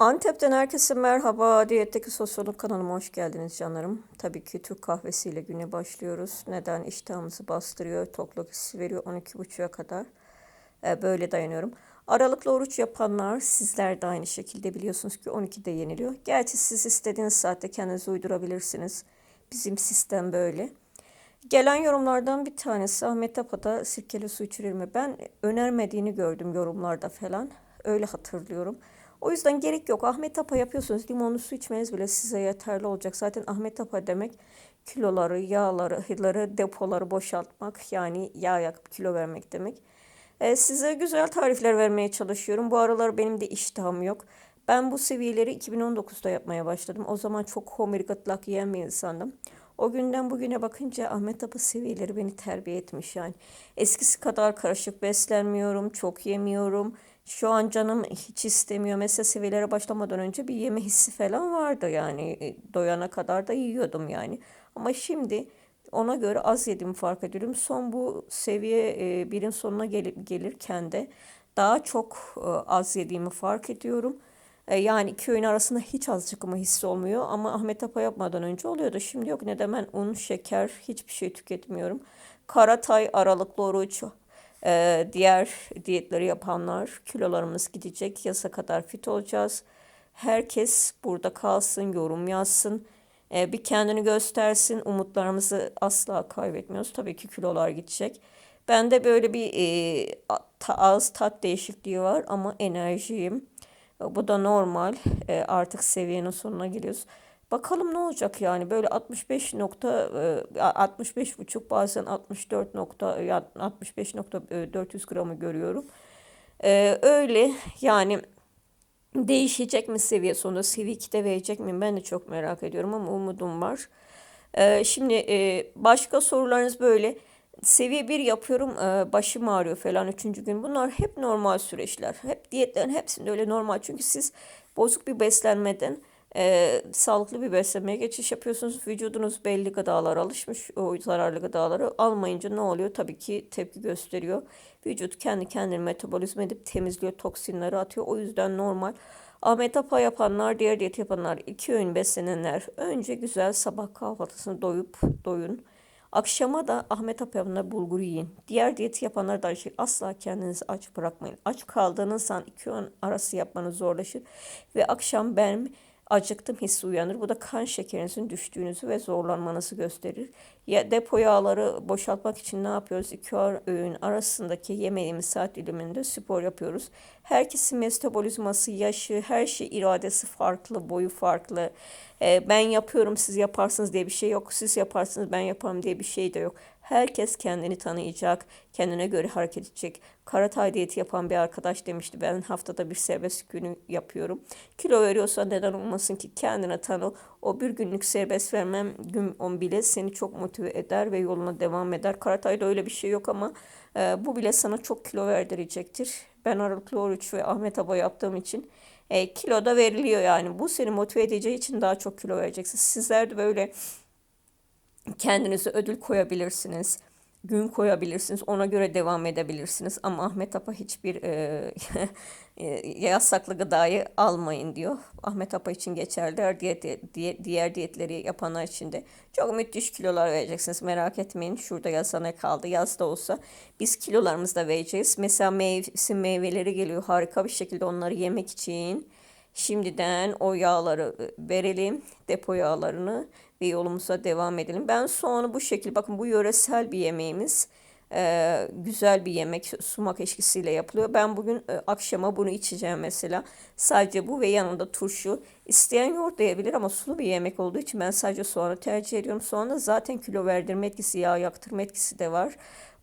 Antep'ten herkese merhaba. Diyetteki Sosyolog kanalıma hoş geldiniz canlarım. Tabii ki Türk kahvesiyle güne başlıyoruz. Neden? İştahımızı bastırıyor, tokluk hissi veriyor 12.30'a kadar. Ee, böyle dayanıyorum. Aralıklı oruç yapanlar sizler de aynı şekilde biliyorsunuz ki 12'de yeniliyor. Gerçi siz istediğiniz saatte kendinizi uydurabilirsiniz. Bizim sistem böyle. Gelen yorumlardan bir tanesi Ahmet Apa'da sirkeli su içirir mi? Ben önermediğini gördüm yorumlarda falan. Öyle hatırlıyorum. O yüzden gerek yok. Ahmet Apa yapıyorsunuz. Limonlu su içmeniz bile size yeterli olacak. Zaten Ahmet Apa demek kiloları, yağları, depoları boşaltmak. Yani yağ yakıp kilo vermek demek. Ee, size güzel tarifler vermeye çalışıyorum. Bu aralar benim de iştahım yok. Ben bu seviyeleri 2019'da yapmaya başladım. O zaman çok homur gıtlak yiyen bir insandım. O günden bugüne bakınca Ahmet Apa seviyeleri beni terbiye etmiş yani. Eskisi kadar karışık beslenmiyorum, çok yemiyorum. Şu an canım hiç istemiyor. Mesela seviyelere başlamadan önce bir yeme hissi falan vardı yani. E, doyana kadar da yiyordum yani. Ama şimdi ona göre az yedim fark ediyorum. Son bu seviye e, birin sonuna gel gelirken de daha çok e, az yediğimi fark ediyorum. Yani iki öğün arasında hiç az çıkma hissi olmuyor ama Ahmet Apa yapmadan önce oluyordu. Şimdi yok ne de ben un, şeker hiçbir şey tüketmiyorum. Karatay, aralıklı oruç, e, diğer diyetleri yapanlar kilolarımız gidecek. Yasa kadar fit olacağız. Herkes burada kalsın, yorum yazsın. E, bir kendini göstersin. Umutlarımızı asla kaybetmiyoruz. Tabii ki kilolar gidecek. Bende böyle bir e, ağız tat değişikliği var ama enerjiyim. Bu da normal. E, artık seviyenin sonuna geliyoruz. Bakalım ne olacak yani böyle 65 nokta 65 buçuk bazen 64 nokta 65 nokta 400 gramı görüyorum. E, öyle yani değişecek mi seviye sonunda seviye 2'de verecek mi ben de çok merak ediyorum ama umudum var. E, şimdi başka sorularınız böyle seviye 1 yapıyorum başım ağrıyor falan 3. gün. Bunlar hep normal süreçler. Hep diyetlerin hepsinde öyle normal. Çünkü siz bozuk bir beslenmeden e, sağlıklı bir beslenmeye geçiş yapıyorsunuz. Vücudunuz belli gıdalar alışmış. O zararlı gıdaları almayınca ne oluyor? Tabii ki tepki gösteriyor. Vücut kendi kendini metabolizma edip temizliyor, toksinleri atıyor. O yüzden normal. Ahmet Apa yapanlar, diğer diyet yapanlar, iki öğün beslenenler önce güzel sabah kahvaltısını doyup doyun. Akşama da Ahmet Apa yapanlar bulgur yiyin. Diğer diyeti yapanlar da aynı şey. Asla kendinizi aç bırakmayın. Aç kaldığınız an iki öğün arası yapmanız zorlaşır. Ve akşam ben acıktım hissi uyanır. Bu da kan şekerinizin düştüğünüzü ve zorlanmanızı gösterir. Ya depo yağları boşaltmak için ne yapıyoruz? İki öğün arasındaki yemeğimiz saat diliminde spor yapıyoruz. Herkesin metabolizması, yaşı, her şey iradesi farklı, boyu farklı. Ee, ben yapıyorum siz yaparsınız diye bir şey yok. Siz yaparsınız ben yaparım diye bir şey de yok. Herkes kendini tanıyacak, kendine göre hareket edecek. Karatay diyeti yapan bir arkadaş demişti ben haftada bir serbest günü yapıyorum. Kilo veriyorsa neden olmasın ki kendine tanı. O bir günlük serbest vermem gün on bile seni çok motive eder ve yoluna devam eder. Karatay'da öyle bir şey yok ama e, bu bile sana çok kilo verdirecektir. Ben aralıklı oruç ve Ahmet Aba yaptığım için e, kilo da veriliyor yani. Bu seni motive edeceği için daha çok kilo vereceksiniz. Sizler de böyle kendinize ödül koyabilirsiniz. Gün koyabilirsiniz. Ona göre devam edebilirsiniz. Ama Ahmet Apa hiçbir e, e, yasaklı gıdayı almayın diyor. Ahmet Apa için geçerli. Diyet, diye, diğer diyetleri yapanlar için de çok müthiş kilolar vereceksiniz. Merak etmeyin. Şurada yazana kaldı. Yaz da olsa biz kilolarımızı da vereceğiz. Mesela mevsim meyveleri geliyor. Harika bir şekilde onları yemek için Şimdiden o yağları e, verelim, depo yağlarını ve yolumuza devam edelim. Ben soğanı bu şekilde, bakın bu yöresel bir yemeğimiz. Ee, güzel bir yemek sumak eşkisiyle yapılıyor. Ben bugün e, akşama bunu içeceğim mesela. Sadece bu ve yanında turşu. İsteyen yoğurt da ama sulu bir yemek olduğu için ben sadece soğanı tercih ediyorum. Soğanda zaten kilo verdirme etkisi, yağ yaktırma etkisi de var.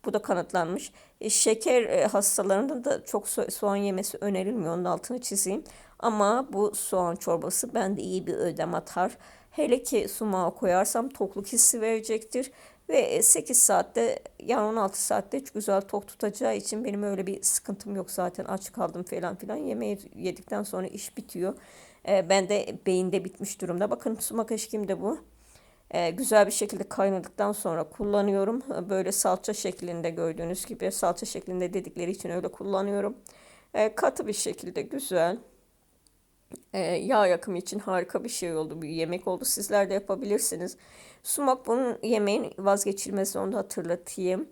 Bu da kanıtlanmış. E, şeker e, hastalarında da çok so soğan yemesi önerilmiyor. Onun altını çizeyim. Ama bu soğan çorbası bende iyi bir ödem atar. Hele ki sumağı koyarsam tokluk hissi verecektir. Ve 8 saatte yani 16 saatte çok güzel tok tutacağı için benim öyle bir sıkıntım yok zaten aç kaldım falan filan. Yemeği yedikten sonra iş bitiyor. Ee, ben de beyinde bitmiş durumda. Bakın sumak eşkim de bu. Ee, güzel bir şekilde kaynadıktan sonra kullanıyorum. Böyle salça şeklinde gördüğünüz gibi salça şeklinde dedikleri için öyle kullanıyorum. Ee, katı bir şekilde güzel. E, yağ yakımı için harika bir şey oldu. Bir yemek oldu. Sizler de yapabilirsiniz. Sumak bunun yemeğin vazgeçilmezi onu da hatırlatayım.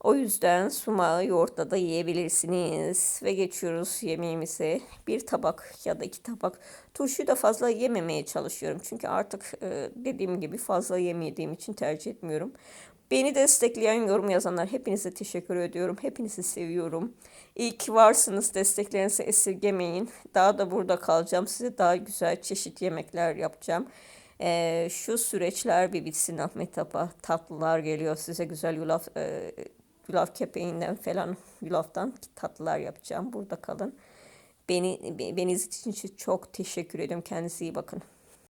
O yüzden sumağı yoğurtla da yiyebilirsiniz. Ve geçiyoruz yemeğimize. Bir tabak ya da iki tabak. Turşuyu da fazla yememeye çalışıyorum. Çünkü artık e, dediğim gibi fazla yemediğim için tercih etmiyorum. Beni destekleyen yorum yazanlar hepinize teşekkür ediyorum. Hepinizi seviyorum. İyi ki varsınız. Desteklerinizi esirgemeyin. Daha da burada kalacağım. Size daha güzel çeşit yemekler yapacağım. Ee, şu süreçler bir bitsin Ahmet Apa. Tatlılar geliyor. Size güzel yulaf, e, yulaf kepeğinden falan yulaftan tatlılar yapacağım. Burada kalın. Beni, beni için çok teşekkür ediyorum. Kendinize iyi bakın.